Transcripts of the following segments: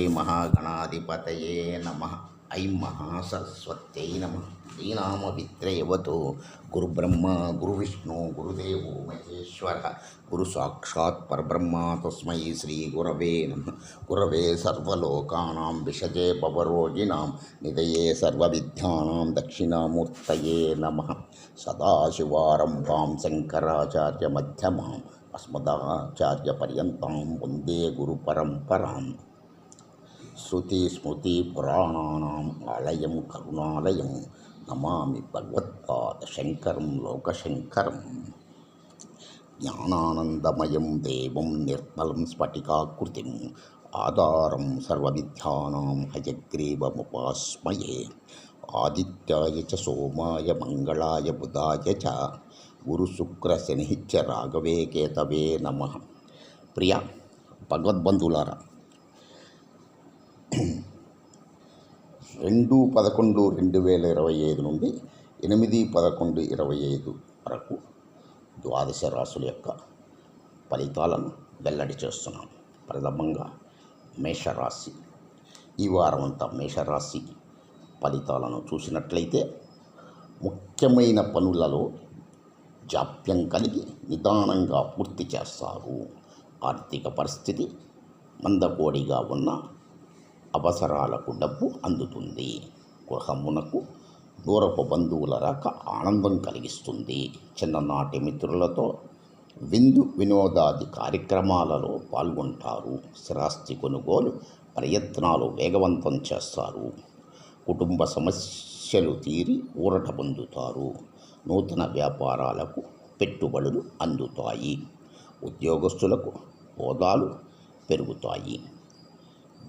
హరి శ్రీ మహాగణాధిపతయే నమ. ఐం మహాసరస్వత్యై నమ. శ్రీనామవిత్రయవతో గురుబ్రహ్మ గురువిష్ణు గురుదేవో మహేశ్వర. గురు సాక్షాత్ పరబ్రహ్మ తస్మై శ్రీ గురవే నమ. గురవే సర్వలోకానాం విషజే భవరోగిణాం. నిదయే సర్వవిద్యానాం దక్షిణామూర్తయే నమ. సదాశివారంభాం శంకరాచార్యమధ్యమాం. అస్మదాచార్యపర్యంతం వందే గురుపరంపరాం. శృతిస్మృతిపురాణానాం ఆలయం కరుణాలయం నమామి భగవత్పాదశంకరం లోకశంకరం జ్ఞానానందమయం దేవం నిర్మలం స్ఫటికాకృతిం ఆధారం సర్వవిద్యానాం హయగ్రీవముపాస్మయే ఆదిత్యాయ చ సోమాయ మంగళాయ బుధాయ చ గురుశుక్రశనిశ్చ రాఘవే కేతవే నమ ప్రియ భగవద్బంధువులారా రెండు పదకొండు రెండు వేల ఇరవై ఐదు నుండి ఎనిమిది పదకొండు ఇరవై ఐదు వరకు ద్వాదశ రాశుల యొక్క ఫలితాలను వెల్లడి చేస్తున్నాను. ప్రథమంగా మేషరాశి. ఈ వారం అంతా మేషరాశి ఫలితాలను చూసినట్లయితే ముఖ్యమైన పనులలో జాప్యం కలిగి నిదానంగా పూర్తి చేస్తారు. ఆర్థిక పరిస్థితి మందకోడిగా ఉన్న అవసరాలకు డబ్బు అందుతుంది. గృహమునకు దూరపు బంధువుల రాక ఆనందం కలిగిస్తుంది. చిన్ననాటి మిత్రులతో విందు వినోదాది కార్యక్రమాలలో పాల్గొంటారు. స్థిరాస్తి కొనుగోలు ప్రయత్నాలు వేగవంతం చేస్తారు. కుటుంబ సమస్యలు తీరి ఊరట పొందుతారు. నూతన వ్యాపారాలకు పెట్టుబడులు అందుతాయి. ఉద్యోగస్తులకు హోదాలు పెరుగుతాయి.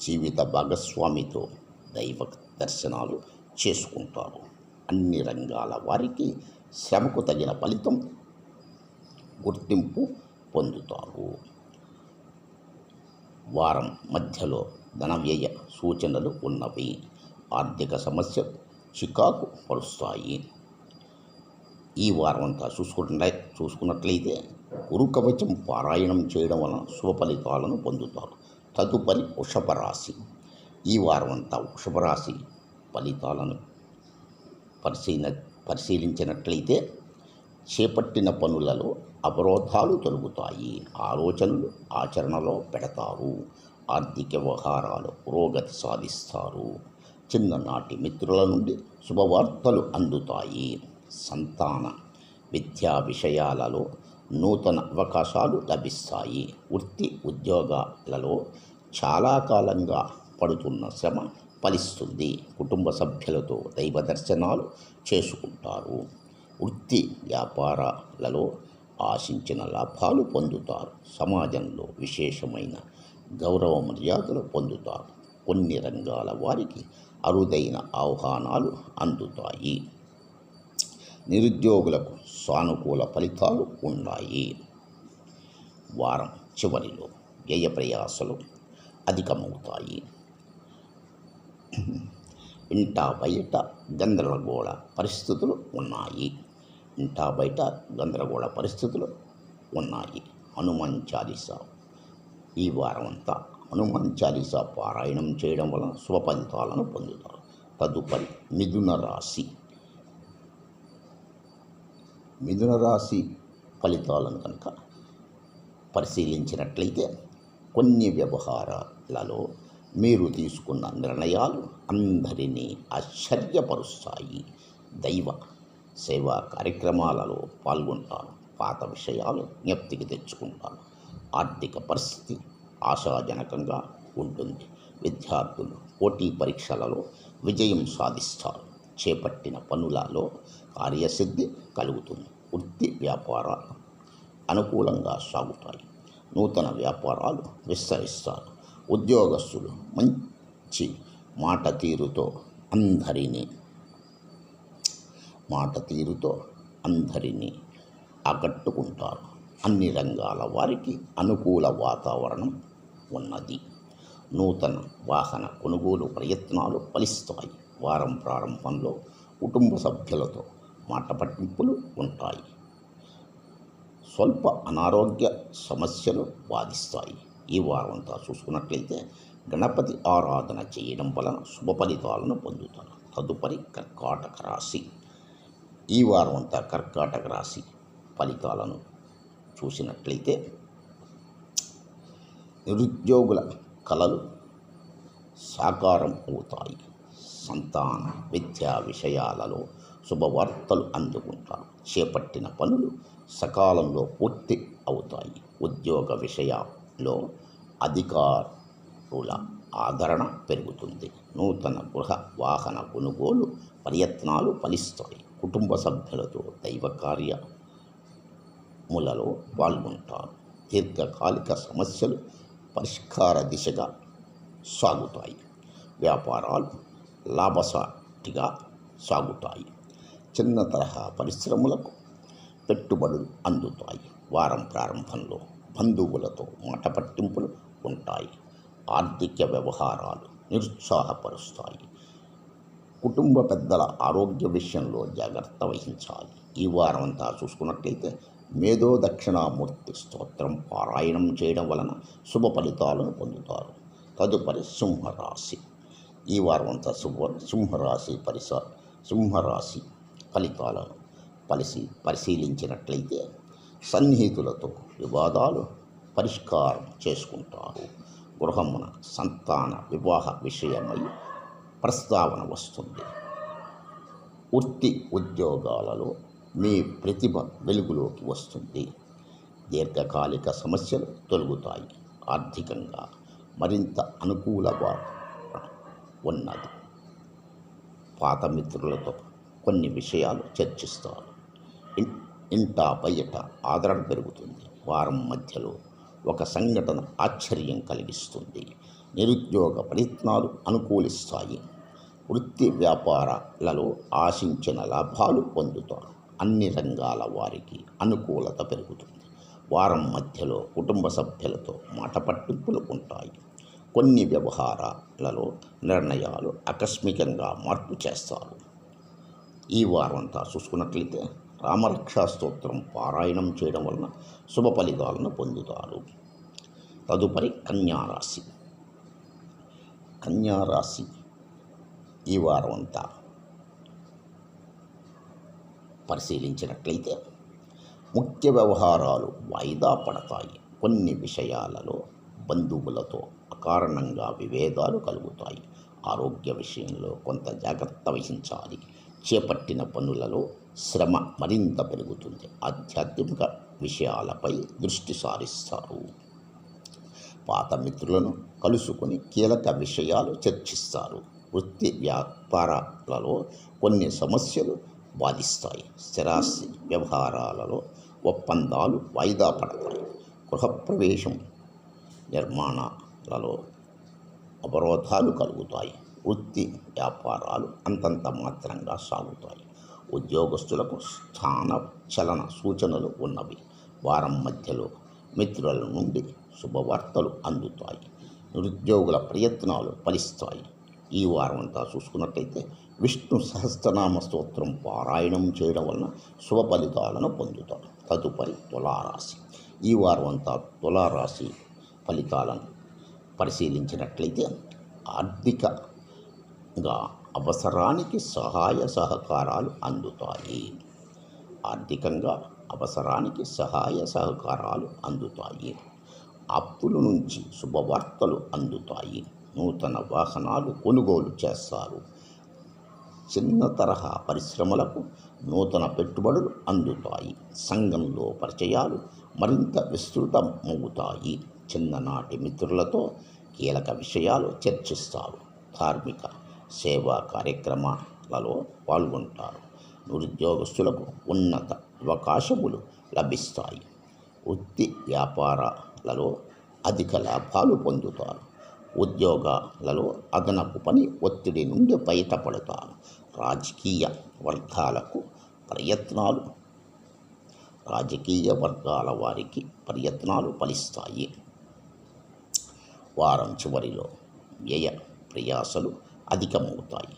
జీవిత భాగస్వామితో దైవ దర్శనాలు చేసుకుంటారు. అన్ని రంగాల వారికి శ్రమకు తగిన ఫలితం గుర్తింపు పొందుతారు. వారం మధ్యలో ధన వ్యయ సూచనలు ఉన్నవి. ఆర్థిక సమస్య చికాకు పరుస్తాయి. ఈ వారం అంతా చూసుకుంటే చూసుకున్నట్లయితే గురు కవచం పారాయణం చేయడం వలన శుభ ఫలితాలను పొందుతారు. తదుపరి వృషభరాశి. ఈ వారం అంతా వృషభరాశి ఫలితాలను పరిశీల పరిశీలించినట్లయితే చేపట్టిన పనులలో అవరోధాలు తొలగుతాయి ఆలోచనలు ఆచరణలో పెడతారు. ఆర్థిక వ్యవహారాలు పురోగతి సాధిస్తారు. చిన్ననాటి మిత్రుల నుండి శుభవార్తలు అందుతాయి. సంతాన విద్యా విషయాలలో నూతన అవకాశాలు లభిస్తాయి. వృత్తి ఉద్యోగాలలో చాలా కాలంగా పడుతున్న శ్రమ ఫలిస్తుంది. కుటుంబ సభ్యులతో దైవ దర్శనాలు చేసుకుంటారు. వృత్తి వ్యాపారాలలో ఆశించిన లాభాలు పొందుతారు. సమాజంలో విశేషమైన గౌరవ మర్యాదలు పొందుతారు. కొన్ని రంగాల వారికి అరుదైన ఆహ్వానాలు అందుతాయి. నిరుద్యోగులకు సానుకూల ఫలితాలు ఉన్నాయి. వారం చివరిలో వ్యయ ప్రయాసలు అధికమవుతాయి. ఇంటా బయట గందరగోళ పరిస్థితులు ఉన్నాయి. ఇంటా బయట గందరగోళ పరిస్థితులు ఉన్నాయి. హనుమాన్ చాలీసా ఈ వారం అంతా హనుమాన్ చాలీసా పారాయణం చేయడం వలన శుభ ఫలితాలను పొందుతారు. తదుపరి మిథున రాశి. మిథున రాశి ఫలితాలను కనుక పరిశీలించినట్లయితే కొన్ని వ్యవహారాలలో మీరు తీసుకున్న నిర్ణయాలు అందరినీ ఆశ్చర్యపరుస్తాయి. దైవ సేవా కార్యక్రమాలలో పాల్గొంటాను పాత విషయాలు జ్ఞప్తికి తెచ్చుకుంటాను. ఆర్థిక పరిస్థితి ఆశాజనకంగా ఉంటుంది. విద్యార్థులు పోటీ పరీక్షలలో విజయం సాధిస్తారు. చేపట్టిన పనులలో కార్యసిద్ధి కలుగుతుంది. వృత్తి వ్యాపారాలు అనుకూలంగా సాగుతాయి. నూతన వ్యాపారాలు విస్తరిస్తారు. ఉద్యోగస్తులు మంచి మాట తీరుతో అందరినీ మాట తీరుతో అందరినీ ఆకట్టుకుంటారు. అన్ని రంగాల వారికి అనుకూల వాతావరణం ఉన్నది. నూతన వాహన కొనుగోలు ప్రయత్నాలు ఫలిస్తాయి. వారం ప్రారంభంలో కుటుంబ సభ్యులతో మాట పట్టింపులు ఉంటాయి. స్వల్ప అనారోగ్య సమస్యలు బాధిస్తాయి. ఈ వారమంతా చూసుకున్నట్లయితే గణపతి ఆరాధన చేయడం వలన శుభ ఫలితాలను పొందుతారు. తదుపరి కర్కాటక రాశి. ఈ వారం అంతా కర్కాటక రాశి ఫలితాలను చూసినట్లయితే నిరుద్యోగుల కళలు సాకారం అవుతాయి. సంతాన విద్యా విషయాలలో శుభవార్తలు అందుకుంటారు. చేపట్టిన పనులు సకాలంలో పూర్తి అవుతాయి. ఉద్యోగ విషయాల్లో అధికారుల ఆదరణ పెరుగుతుంది. నూతన గృహ వాహన కొనుగోలు ప్రయత్నాలు ఫలిస్తాయి. కుటుంబ సభ్యులతో దైవ కార్యములలో పాల్గొంటారు. దీర్ఘకాలిక సమస్యలు పరిష్కార దిశగా సాగుతాయి. వ్యాపారాలు లాభసాటిగా సాగుతాయి. చిన్న తరహా పరిశ్రమలకు పెట్టుబడులు అందుతాయి. వారం ప్రారంభంలో బంధువులతో మాట పట్టింపులు ఉంటాయి. ఆర్థిక వ్యవహారాలు నిరుత్సాహపరుస్తాయి. కుటుంబ పెద్దల ఆరోగ్య విషయంలో జాగ్రత్త వహించాలి. ఈ వారం అంతా చూసుకున్నట్లయితే మేధో దక్షిణామూర్తి స్తోత్రం పారాయణం చేయడం వలన శుభ ఫలితాలను పొందుతారు. తదుపరి సింహరాశి. ఈ వారం అంతా శుభ సింహరాశి పరిస సింహరాశి ఫలితాలను పరిశీ పరిశీలించినట్లయితే సన్నిహితులతో వివాదాలు పరిష్కారం చేసుకుంటారు. గృహమున సంతాన వివాహ విషయమై ప్రస్తావన వస్తుంది. వృత్తి ఉద్యోగాలలో మీ ప్రతిభ వెలుగులోకి వస్తుంది. దీర్ఘకాలిక సమస్యలు తొలగుతాయి. ఆర్థికంగా మరింత అనుకూల ఉన్నది. పాత మిత్రులతో కొన్ని విషయాలు చర్చిస్తారు. ఇన్- ఇంట బయట ఆదరణ పెరుగుతుంది. వారం మధ్యలో ఒక సంఘటన ఆశ్చర్యం కలిగిస్తుంది. నిరుద్యోగ ప్రయత్నాలు అనుకూలిస్తాయి. వృత్తి వ్యాపారాలలో ఆశించిన లాభాలు పొందుతారు. అన్ని రంగాల వారికి అనుకూలత పెరుగుతుంది. వారం మధ్యలో కుటుంబ సభ్యులతో మాట పట్టింపులు ఉంటాయి. కొన్ని వ్యవహారాలలో నిర్ణయాలు ఆకస్మికంగా మార్పు చేస్తారు. ఈ వారంతా చూసుకున్నట్లయితే రామరక్షా స్తోత్రం పారాయణం చేయడం వలన శుభ ఫలితాలను పొందుతారు. తదుపరి కన్యారాశి. కన్యారాశి ఈ వారం అంతా పరిశీలించినట్లయితే ముఖ్య వ్యవహారాలు వాయిదా పడతాయి. కొన్ని విషయాలలో బంధువులతో అకారణంగా విభేదాలు కలుగుతాయి. ఆరోగ్య విషయంలో కొంత జాగ్రత్త వహించాలి. చేపట్టిన పనులలో శ్రమ మరింత పెరుగుతుంది. ఆధ్యాత్మిక విషయాలపై దృష్టి సారిస్తారు. పాత మిత్రులను కలుసుకొని కీలక విషయాలు చర్చిస్తారు. వృత్తి వ్యాపారాలలో కొన్ని సమస్యలు బాధిస్తాయి. స్థిరాస్తి వ్యవహారాలలో ఒప్పందాలు వాయిదా పడతాయి. గృహప్రవేశం నిర్మాణ నిర్మాణాలలో అవరోధాలు కలుగుతాయి. వృత్తి వ్యాపారాలు అంతంత మాత్రంగా సాగుతాయి. ఉద్యోగస్తులకు స్థాన చలన సూచనలు ఉన్నవి. వారం మధ్యలో మిత్రుల నుండి శుభవార్తలు అందుతాయి. నిరుద్యోగుల ప్రయత్నాలు ఫలిస్తాయి. ఈ వారం అంతా చూసుకున్నట్టయితే విష్ణు సహస్రనామ స్తోత్రం పారాయణం చేయడం వలన శుభ ఫలితాలను పొందుతారు. తదుపరి తులారాశి. ఈ వారం అంతా తులారాశి ఫలితాలను పరిశీలించినట్లయితే ఆర్థికంగా అవసరానికి సహాయ సహకారాలు అందుతాయి. ఆర్థికంగా అవసరానికి సహాయ సహకారాలు అందుతాయి. అప్పుల నుంచి శుభవార్తలు అందుతాయి. నూతన వాహనాలు కొనుగోలు చేస్తారు. చిన్న తరహా పరిశ్రమలకు నూతన పెట్టుబడులు అందుతాయి. సంఘంలో పరిచయాలు మరింత విస్తృతమవుతాయి. చిన్ననాటి మిత్రులతో కీలక విషయాలు చర్చిస్తారు. ధార్మిక సేవా కార్యక్రమాలలో పాల్గొంటారు. నిరుద్యోగస్తులకు ఉన్నత అవకాశములు లభిస్తాయి. వృత్తి వ్యాపారాలలో అధిక లాభాలు పొందుతారు. ఉద్యోగాలలో అదనపు పని ఒత్తిడి నుండి బయటపడతారు. రాజకీయ వర్గాలకు ప్రయత్నాలు రాజకీయ వర్గాల వారికి ప్రయత్నాలు ఫలిస్తాయి. వారం చివరిలో వ్యయ ప్రయాసలు అధికమవుతాయి.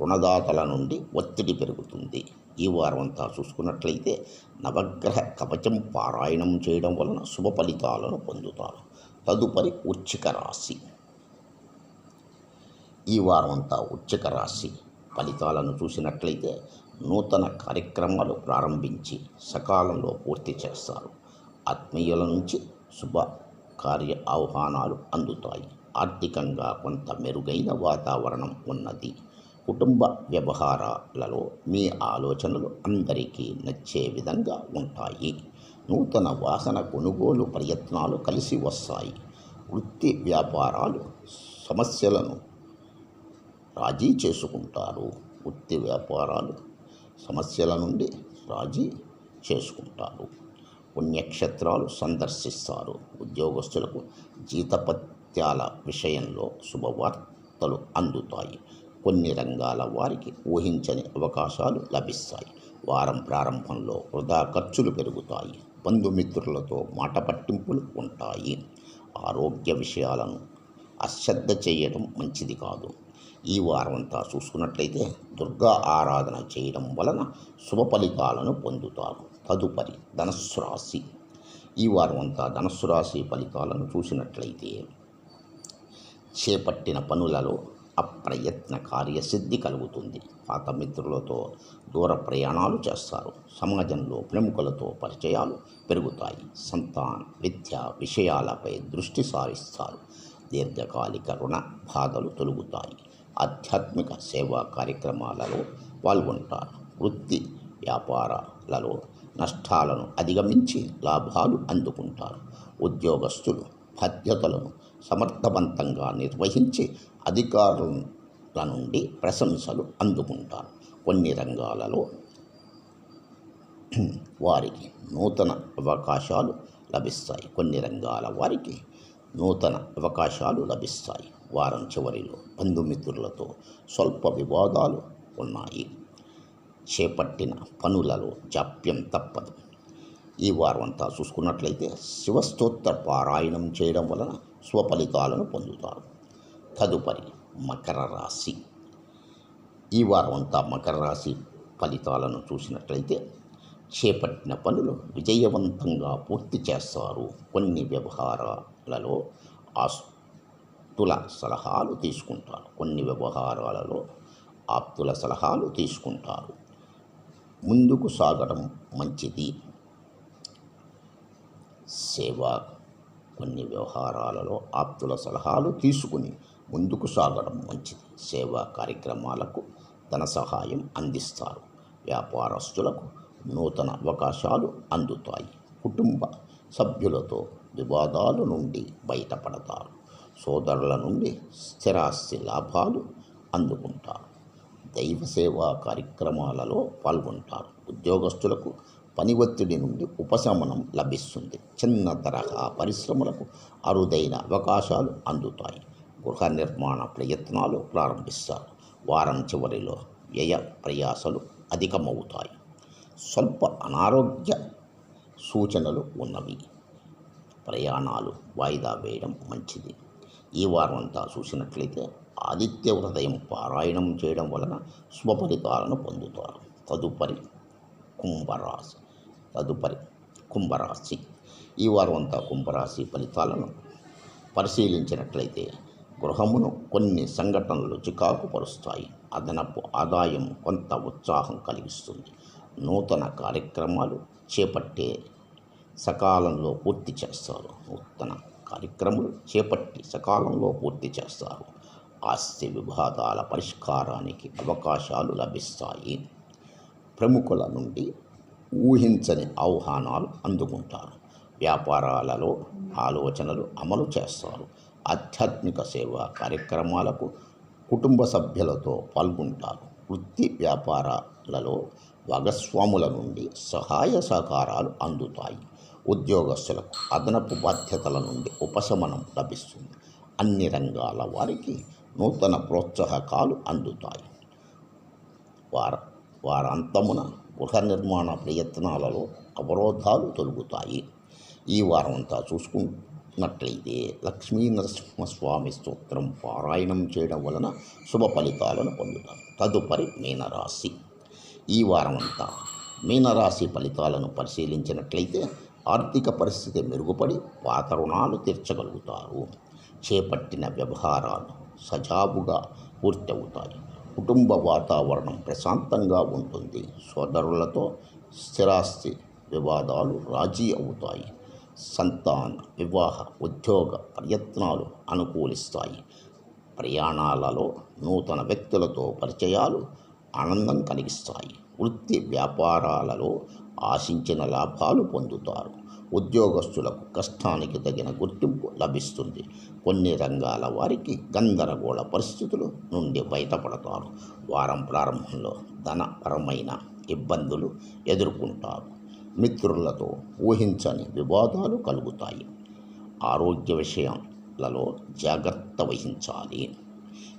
రుణదాతల నుండి ఒత్తిడి పెరుగుతుంది. ఈ వారం అంతా చూసుకున్నట్లయితే నవగ్రహ కవచం పారాయణం చేయడం వలన శుభ ఫలితాలను పొందుతారు. తదుపరి ఉచ్చిక రాశి. ఈ వారం అంతా ఉచ్చిక రాశి ఫలితాలను చూసినట్లయితే నూతన కార్యక్రమాలు ప్రారంభించి సకాలంలో పూర్తి చేస్తారు. ఆత్మీయుల నుంచి శుభ కార్య ఆహ్వానాలు అందుతాయి. ఆర్థికంగా కొంత మెరుగైన వాతావరణం ఉన్నది. కుటుంబ వ్యవహారాలలో మీ ఆలోచనలు అందరికీ నచ్చే విధంగా ఉంటాయి. నూతన వాసన కొనుగోలు ప్రయత్నాలు కలిసి వస్తాయి. వృత్తి వ్యాపారాలు సమస్యలను రాజీ చేసుకుంటారు. వృత్తి వ్యాపారాలు సమస్యల నుండి రాజీ చేసుకుంటారు. పుణ్యక్షేత్రాలు సందర్శిస్తారు. ఉద్యోగస్తులకు జీతపత్యాల విషయంలో శుభవార్తలు అందుతాయి. కొన్ని రంగాల వారికి ఊహించని అవకాశాలు లభిస్తాయి. వారం ప్రారంభంలో వృధా ఖర్చులు పెరుగుతాయి. బంధుమిత్రులతో మాట పట్టింపులు ఉంటాయి. ఆరోగ్య విషయాలను అశ్రద్ధ చేయడం మంచిది కాదు. ఈ వారమంతా చూసుకున్నట్లయితే దుర్గా ఆరాధన చేయడం వలన శుభ ఫలితాలను పొందుతారు. తదుపరి ధనస్సు రాశి. ఈ వారం అంతా ధనస్సు రాశి ఫలితాలను చూసినట్లయితే చేపట్టిన పనులలో అప్రయత్న కార్యసిద్ధి కలుగుతుంది. పాత మిత్రులతో దూర ప్రయాణాలు చేస్తారు. సమాజంలో ప్రముఖులతో పరిచయాలు పెరుగుతాయి. సంతాన విద్య విషయాలపై దృష్టి సారిస్తారు. దీర్ఘకాలిక రుణ బాధలు తొలుగుతాయి. ఆధ్యాత్మిక సేవా కార్యక్రమాలలో పాల్గొంటారు. వృత్తి వ్యాపారాలలో నష్టాలను అధిగమించి లాభాలు అందుకుంటారు. ఉద్యోగస్తులు బాధ్యతలను సమర్థవంతంగా నిర్వహించి అధికారుల నుండి ప్రశంసలు అందుకుంటారు. కొన్ని రంగాలలో వారికి నూతన అవకాశాలు లభిస్తాయి. కొన్ని రంగాల వారికి నూతన అవకాశాలు లభిస్తాయి. వారం చివరిలో బంధుమిత్రులతో స్వల్ప వివాదాలు ఉన్నాయి. చేపట్టిన పనులలో జాప్యం తప్పదు. ఈ వారం అంతా చూసుకున్నట్లయితే శివస్తోత్ర పారాయణం చేయడం వలన స్వఫలితాలను పొందుతారు. తదుపరి మకర రాశి. ఈ వారం అంతా మకర రాశి ఫలితాలను చూసినట్లయితే చేపట్టిన పనులు విజయవంతంగా పూర్తి చేస్తారు. కొన్ని వ్యవహారాలలో ఆస్తుల సలహాలు తీసుకుంటారు. కొన్ని వ్యవహారాలలో ఆప్తుల సలహాలు తీసుకుంటారు. ముందుకు సాగడం మంచిది. సేవ కొన్ని వ్యవహారాలలో ఆప్తుల సలహాలు తీసుకుని ముందుకు సాగడం మంచిది. సేవా కార్యక్రమాలకు ధన సహాయం అందిస్తారు. వ్యాపారస్తులకు నూతన అవకాశాలు అందుతాయి. కుటుంబ సభ్యులతో వివాదాల నుండి బయటపడతారు. సోదరుల నుండి స్థిరాస్తి లాభాలు అందుకుంటారు. దైవ సేవా కార్యక్రమాలలో పాల్గొంటారు. ఉద్యోగస్తులకు పని ఒత్తిడి నుండి ఉపశమనం లభిస్తుంది. చిన్న తరహా పరిశ్రమలకు అరుదైన అవకాశాలు అందుతాయి. గృహ నిర్మాణ ప్రయత్నాలు ప్రారంభిస్తారు. వారం చివరిలో వ్యయ ప్రయాసలు అధికమవుతాయి. స్వల్ప అనారోగ్య సూచనలు ఉన్నవి. ప్రయాణాలు వాయిదా వేయడం మంచిది. ఈ వారం అంతా చూసినట్లయితే ఆదిత్య హృదయం పారాయణం చేయడం వలన స్వఫలితాలను పొందుతారు. తదుపరి కుంభరాశి తదుపరి కుంభరాశి. ఈ వారం అంతా కుంభరాశి ఫలితాలను పరిశీలించినట్లయితే గృహమును కొన్ని సంఘటనలు చికాకు పరుస్తాయి అదనపు ఆదాయం కొంత ఉత్సాహం కలిగిస్తుంది. నూతన కార్యక్రమాలు చేపట్టే సకాలంలో పూర్తి చేస్తారు. నూతన కార్యక్రమాలు చేపట్టి సకాలంలో పూర్తి చేస్తారు. ఆస్తి వివాదాల పరిష్కారానికి అవకాశాలు లభిస్తాయి. ప్రముఖుల నుండి ఊహించని ఆహ్వానాలు అందుకుంటారు. వ్యాపారాలలో ఆలోచనలు అమలు చేస్తారు. ఆధ్యాత్మిక సేవా కార్యక్రమాలకు కుటుంబ సభ్యులతో పాల్గొంటారు. వృత్తి వ్యాపారాలలో భాగస్వాముల నుండి సహాయ సహకారాలు అందుతాయి. ఉద్యోగస్తులకు అదనపు బాధ్యతల నుండి ఉపశమనం లభిస్తుంది. అన్ని రంగాల వారికి నూతన ప్రోత్సాహకాలు అందుతాయి. వార వారాంతమున గృహ నిర్మాణ ప్రయత్నాలలో అవరోధాలు తొలగుతాయి. ఈ వారం అంతా చూసుకున్నట్లయితే లక్ష్మీ నరసింహస్వామి స్తోత్రం పారాయణం చేయడం వలన శుభ ఫలితాలను పొందుతారు. తదుపరి మీనరాశి. ఈ వారం అంతా మీనరాశి ఫలితాలను పరిశీలించినట్లయితే ఆర్థిక పరిస్థితి మెరుగుపడి పాత రుణాలు తీర్చగలుగుతారు. చేపట్టిన వ్యవహారాలు సజావుగా పూర్తవుతాయి. కుటుంబ వాతావరణం ప్రశాంతంగా ఉంటుంది. సోదరులతో స్థిరాస్తి వివాదాలు రాజీ అవుతాయి. సంతాన వివాహ ఉద్యోగ ప్రయత్నాలు అనుకూలిస్తాయి. ప్రయాణాలలో నూతన వ్యక్తులతో పరిచయాలు ఆనందం కలిగిస్తాయి. వృత్తి వ్యాపారాలలో ఆశించిన లాభాలు పొందుతారు. ఉద్యోగస్తులకు కష్టానికి తగిన గుర్తింపు లభిస్తుంది. కొన్ని రంగాల వారికి గందరగోళ పరిస్థితుల నుండి బయటపడతారు. వారం ప్రారంభంలో ధనపరమైన ఇబ్బందులు ఎదుర్కొంటారు. మిత్రులతో ఊహించని వివాదాలు కలుగుతాయి. ఆరోగ్య విషయాలలో జాగ్రత్త వహించాలి.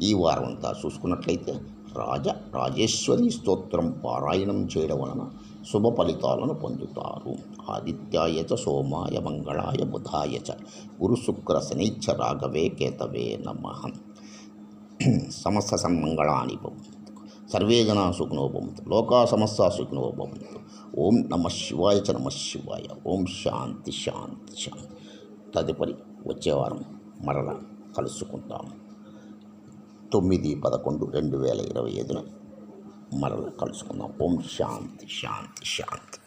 ఈ వారం అంతా చూసుకున్నట్లయితే రాజ రాజేశ్వరి స్తోత్రం పారాయణం చేయడం వలన శుభ ఫలితాలను పొందుతారు. ఆదిత్యాయ చ సోమాయ మంగళాయ బుధాయ చ గురు శుక్ర శనైచ్చ రాఘవే కేతవే నమ సమస్త సన్మంగళాని భవంతు సర్వే జనా సుఖినో భవంతు లోకా సమస్త సుఖినో భవంతు ఓం నమ శివాయ చ నమ శివాయ ఓం శాంతి శాంతి శాంతి తదుపరి వచ్చే వారం మరల కలుసుకుంటాము తొమ్మిది పదకొండు రెండు వేల ఇరవై ఐదున మరలా కలుసుకుందాం. ఓం శాంతి శాంతి శాంతి.